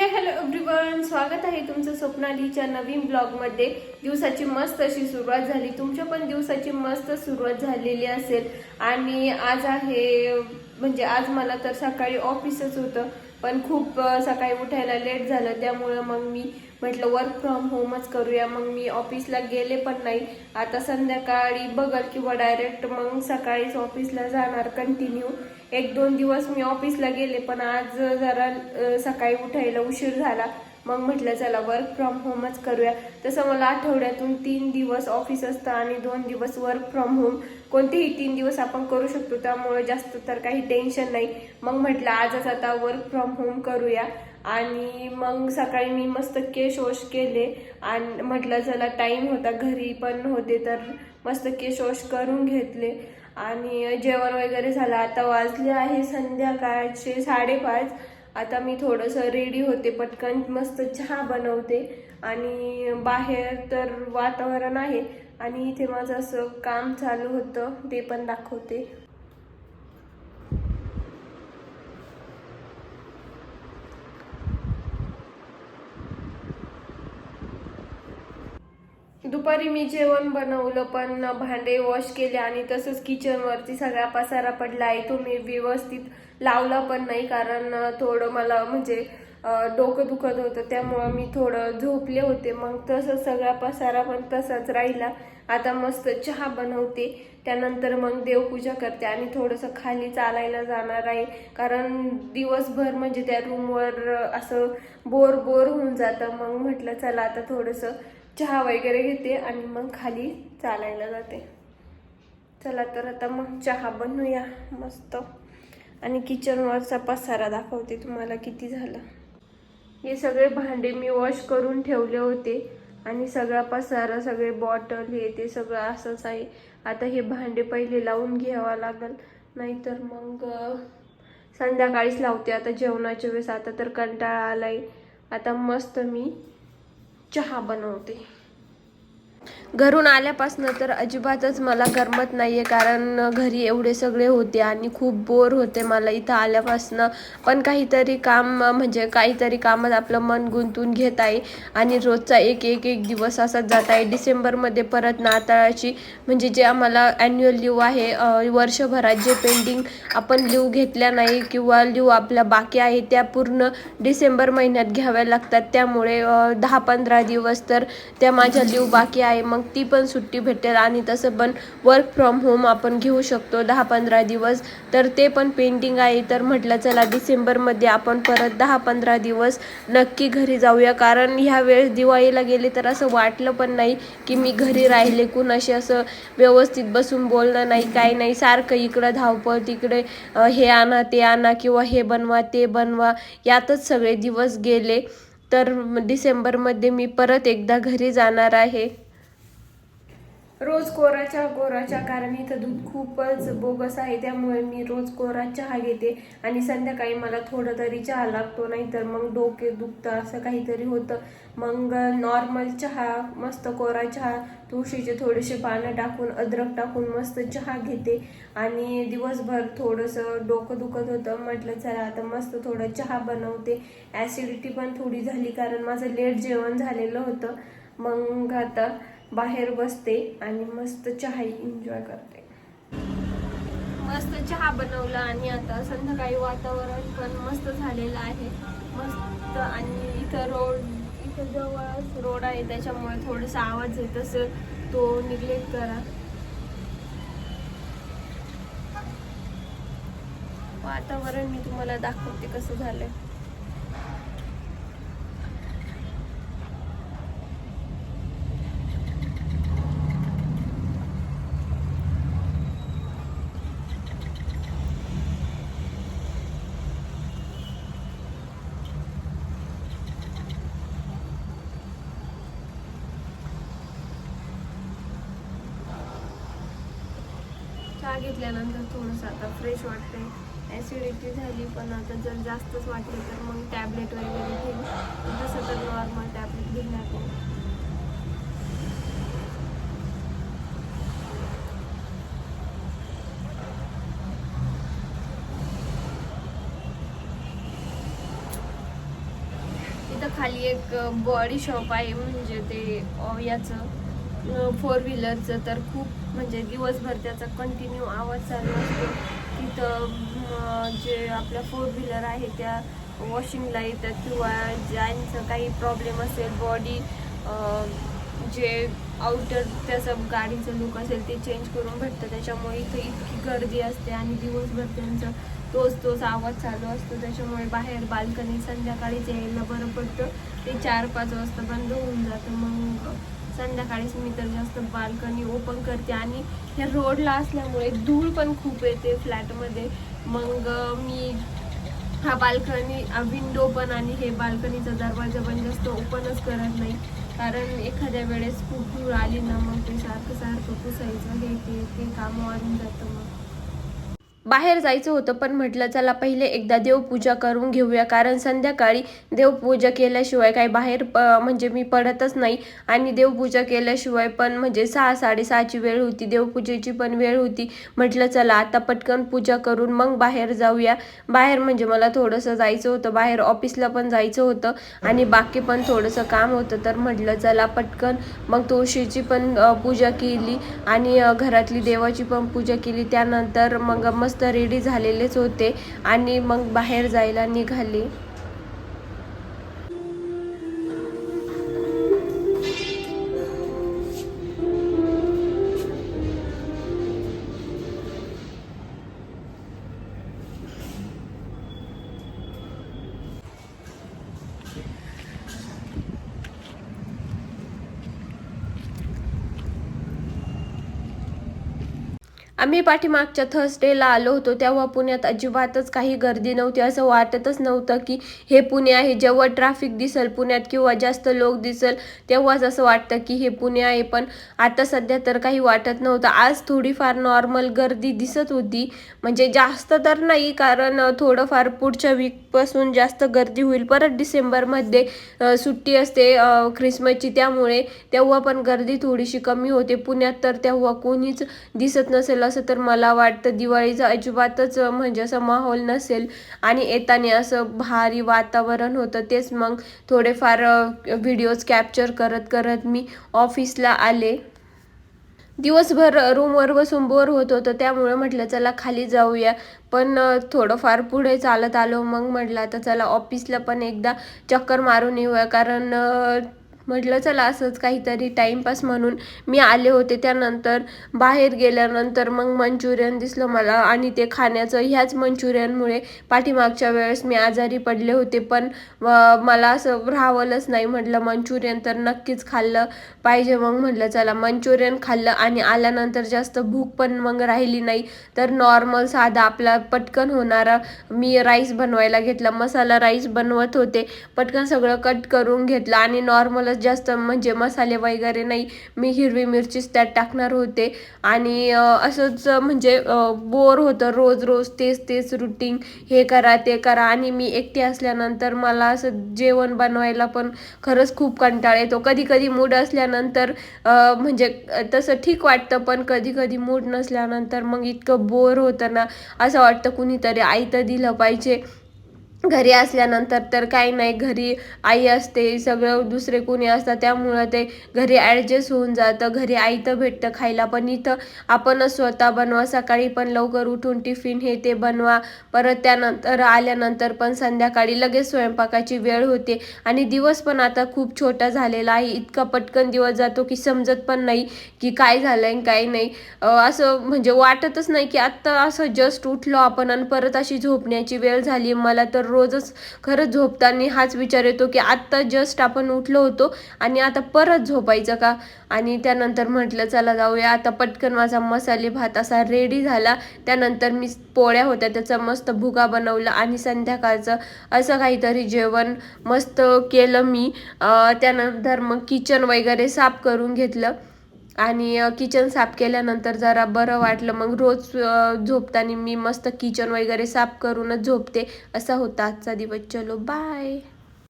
हे hello everyone स्वागत आहे तुमचं स्वप्नालीच्या नवीन ब्लॉगमध्ये. दिवसाची मस्त अशी सुरुवात झाली. तुमच्या पण दिवसाची मस्त सुरुवात झालेली असेल. आणि आज आहे म्हणजे आज मला तर सकाळी ऑफिसच होतं पण खूप सकाळी उठायला लेट झालं. त्यामुळं मग मी म्हटलं वर्क फ्रॉम होमच करूया. मग मी ऑफिसला गेले पण नाही. आता संध्याकाळी बघल किंवा डायरेक्ट मग सकाळीच ऑफिसला जाणार कंटिन्यू एक दोन दिवस मी ऑफिसला गेले पण आज जरा सकाळी उठायला उशीर झाला. मग म्हटलं चला वर्क फ्रॉम होमच करूया. तसं मला आठवड्यातून तीन दिवस ऑफिस असतं आणि दोन दिवस वर्क फ्रॉम होम कोणतेही तीन दिवस आपण करू शकतो त्यामुळे जास्त तर काही टेन्शन नाही. मग म्हटलं आजच आता वर्क फ्रॉम होम करूया. आणि मग सकाळी मी मस्त केश वॉश केले आणि म्हटलं चला टाईम होता घरी पण होते तर मस्त केश वॉश करून घेतले. आणि जेवण वगैरे झालं. आता वाजले आहे संध्याकाळचे साडेपाच. आता मी थोडंसं रेडी होते पटकन. मस्त चहा बनवते. आणि बाहेर तर वातावरण आहे. आणि इथे माझं असं काम चालू होतं ते पण दाखवते. दुपारी मी जेवण बनवलं पण भांडे वॉश केले आणि तसंच किचनवरती सगळा पसारा पडला. आहे तो मी व्यवस्थित लावला पण नाही कारण थोडं मला म्हणजे डोकं दुखत होतं. त्यामुळं मी थोडं झोपले होते. मग तसं सगळा पसारा पण तसाच राहिला. आता मस्त चहा बनवते. त्यानंतर मग देवपूजा करते आणि थोडंसं खाली चालायला जाणार आहे. कारण दिवसभर म्हणजे त्या रूमवर असं बोर बोर होऊन जातं. मग म्हटलं चला आता थोडंसं चहा वगैरे घेते आणि मग खाली चालायला जाते. चला तर आता मग चहा बनवूया मस्त. आणि किचनवरचा पसारा दाखवते तुम्हाला किती झालं. हे सगळे भांडे मी वॉश करून ठेवले होते आणि सगळा पसारा सगळे बॉटल हे ते सगळं असंच आहे. आता हे भांडे पहिले लावून घ्यावा लागल नाहीतर मग संध्याकाळीच लावते. आता जेवणाच्या वेळेस आता तर कंटाळा आलाय. आता मस्त मी चहा बनवते. घरून आल्यापासून तर अजिबातच मला करमत आहे कारण घरी एवढे सगळे होते आणि खूप बोर होते मला इथं आल्यापासून. पण काहीतरी काम म्हणजे काहीतरी कामात आपलं मन गुंतून घेत आहे. आणि रोजचा एक एक एक दिवस असाच जात आहे. डिसेंबरमध्ये परत नाताळाची म्हणजे जे आम्हाला ॲन्युअल लिव्ह आहे वर्षभरात जे पेंटिंग आपण लिव्ह घेतल्या नाही किंवा लिव्ह आपल्या बाकी आहे त्या पूर्ण डिसेंबर महिन्यात घ्याव्या लागतात. त्यामुळे दहा पंधरा दिवस तर त्या माझ्या लिव्ह बाकी आहे. मग ती पण सुट्टी भेटेल आणि तसं पण वर्क फ्रॉम होम आपण घेऊ शकतो. दहा पंधरा दिवस तर ते पण पेंटिंग आहे. तर म्हटलं चला डिसेंबरमध्ये आपण परत दहा पंधरा दिवस नक्की घरी जाऊया. कारण ह्या वेळेस दिवाळीला गेले तर असं वाटलं पण नाही की मी घरी राहिले. कुणाशी असं व्यवस्थित बसून बोलणं नाही काय नाही. सारखं इकडं धावपळ तिकडे हे आणा ते आणा किंवा हे बनवा ते बनवा. यातच सगळे दिवस गेले. तर डिसेंबरमध्ये मी परत एकदा घरी जाणार आहे. रोज कोरा चहा कोरा चहा कारण इथं दूध खूपच बोगस आहे त्यामुळे मी रोज कोरा चहा घेते आणि संध्याकाळी मला थोडं तरी चहा लागतो नाहीतर मग डोके दुखतं असं काहीतरी होतं. मग नॉर्मल चहा मस्त कोरा चहा तुळशीचे थोडेसे पानं टाकून अद्रक टाकून मस्त चहा घेते. आणि दिवसभर थोडंसं डोकं दुखत होतं म्हटलं चला आता मस्त थोडं चहा बनवते. ॲसिडिटी पण थोडी झाली कारण माझं लेट जेवण झालेलं होतं. मग आता बाहेर बसते आणि मस्त चहा एन्जॉय करते. मस्त चहा बनवला आणि आता संध्याकाळी वातावरण पण मस्त झालेलं आहे. मस्त आणि इथं रोड इथं जवळच रोड आहे त्याच्यामुळे थोडासा आवाज येत असेल तो निग्लेक्ट करा. वातावरण मी तुम्हाला दाखवते कसं झालंय. चहा घेतल्यानंतर थोडंसं आता फ्रेश वाटते ॲसिडिटी झाली पण आता जर जास्तच वाटलं तर मग टॅबलेट वगैरे घेईन तसं तर नॉर्मल टॅबलेट घेणार नाही खाली एक बॉडी शॉप आहे म्हणजे ते याचं फोर व्हीलरचं तर खूप म्हणजे दिवसभर त्याचा कंटिन्यू आवाज चालू असतो. तिथं जे आपल्या फोर व्हीलर आहे त्या वॉशिंगला येतात किंवा ज्यांचं काही प्रॉब्लेम असेल बॉडी जे आउटर त्याचं गाडीचं लुक असेल ते चेंज करून भेटतं. त्याच्यामुळे इथं इतकी गर्दी असते आणि दिवसभर त्यांचं तोच तोच आवाज चालू असतो. त्याच्यामुळे बाहेर बाल्कनी संध्याकाळीच यायला बरं पडतं. ते चार पाच वाजता बंद होऊन जातं. मग संध्याकाळीच मी तर जास्त बाल्कनी ओपन करते आणि ह्या रोडला असल्यामुळे धूळ पण खूप येते फ्लॅटमध्ये. मग मी हा बाल्कनी विंडो पण आणि हे बाल्कनीचा दरवाजा पण जास्त ओपनच करत नाही. कारण एखाद्या वेळेस खूप धूळ आली ना मग ते सारखं सारखं पुसायचं हे ते कामं काम जातं मग. बाहेर जायचं होतं पण म्हटलं चला पहिले एकदा देवपूजा करून घेऊया. कारण संध्याकाळी देवपूजा केल्याशिवाय काही बाहेर प म्हणजे मी पडतच नाही. आणि देवपूजा केल्याशिवाय पण म्हणजे सहा साडेसहाची वेळ होती. देवपूजेची पण वेळ होती. म्हटलं चला आता पटकन पूजा करून मग बाहेर जाऊया. बाहेर म्हणजे मला थोडंसं जायचं होतं. बाहेर ऑफिसला पण जायचं होतं. आणि बाकी पण थोडंसं काम होतं. तर म्हटलं चला पटकन. मग तुळशीची पण पूजा केली. आणि घरातली देवाची पण पूजा केली. त्यानंतर मग मस्त रेडी झालेलेच होते. आणि मग बाहेर जायला निघाली. आम्ही पाठीमागच्या थर्सडेला आलो होतो. तेव्हा पुण्यात अजिबातच काही गर्दी नव्हती. असं वाटतच नव्हतं की हे पुणे आहे. जेव्हा ट्रॅफिक दिसेल पुण्यात किंवा जास्त लोक दिसेल तेव्हाच असं वाटतं की हे पुणे आहे. पण आता सध्या तर काही वाटत नव्हतं. आज थोडीफार नॉर्मल गर्दी दिसत होती. म्हणजे जास्त तर नाही कारण थोडंफार पुढच्या वीकपासून जास्त गर्दी होईल. परत डिसेंबरमध्ये सुट्टी असते ख्रिसमसची. त्यामुळे तेव्हा पण गर्दी थोडीशी कमी होते. पुण्यात तर तेव्हा कोणीच दिसत नसेल असं तर मला वाटतं दिवाळीचं अजिबातच म्हणजे असं माहोल नसेल. आणि येताना असं भारी वातावरण होतं. तेच मग थोडेफार व्हिडिओज कॅप्चर करत करत मी ऑफिसला आले. दिवसभर रूमवर बसून बोर होत होतं. त्यामुळे म्हटलं चला खाली जाऊया. पण थोडंफार पुढे चालत आलो. मग म्हटलं आता चला ऑफिसला पण एकदा चक्कर मारून येऊया. कारण म्हटलं चला असंच काहीतरी टाईमपास म्हणून मी आले होते त्यानंतर. बाहेर गेल्यानंतर मग मंचुरियन दिसलं मला आणि ते खाण्याचं ह्याच मंचुरियनमुळे पाठीमागच्या वेळेस मी आजारी पडले होते. पण मला असं राहावलंच नाही म्हटलं. मंचुरियन तर नक्कीच खाल्लं पाहिजे. मग म्हटलं चला मंचुरियन खाल्लं आणि आल्यानंतर जास्त भूक पण मग राहिली नाही. तर नॉर्मल साधा आपला पटकन होणारा मी राईस बनवायला घेतला. मसाला राईस बनवत होते. पटकन सगळं कट करून घेतलं आणि नॉर्मलच जास्त म्हणजे मसाले वगैरे नाही मी हिरवी मिरचीच त्यात टाकणार होते. आणि असंच म्हणजे बोर होतं रोज रोज तेच तेच रुटीन हे करा ते करा. आणि मी एकटी असल्यानंतर मला असं जेवण बनवायला पण खरंच खूप कंटाळ येतो. कधी कधी मूड असल्यानंतर म्हणजे तसं ठीक वाटतं पण कधी कधी मूड नसल्यानंतर मग इतकं बोर होतं ना असं वाटतं कुणीतरी आई तर दिलं पाहिजे. घरी असल्यानंतर तर काही नाही घरी आई असते सगळं दुसरे कोणी असतात त्यामुळं ते घरी ॲडजस्ट होऊन जातं. घरी आई तर भेटतं खायला पण इथं आपणच स्वतः बनवा. सकाळी पण लवकर उठून टिफिन हे ते बनवा. परत त्यानंतर आल्यानंतर पण संध्याकाळी लगेच स्वयंपाकाची वेळ होते. आणि दिवस पण आता खूप छोटा झालेला आहे. इतका पटकन दिवस जातो की समजत पण नाही की काय झालंय आणि काय नाही. असं म्हणजे वाटतच नाही की आत्ता असं जस्ट उठलो आपण आणि परत अशी झोपण्याची वेळ झाली. मला तर रोजच खरंच झोपताना हाच विचार येतो की आत्ता जस्ट आपण उठलो होतो आणि आता परत झोपायचं का? आणि त्यानंतर म्हटलं चला जाऊया आता पटकन माझा मसाले भात असा रेडी झाला. त्यानंतर मी पोळ्या होत्या त्याचा मस्त भुगा बनवला आणि संध्याकाळचं असं काहीतरी जेवण मस्त केलं मी. त्यानंतर मग किचन वगैरे साफ करून घेतलं. आणि किचन साफ केल्यानंतर जरा बरं वाटलं. मग रोज झोपताना मी मस्त किचन वगैरे साफ करूनच झोपते. असा होता आजचा दिवस. चलो बाय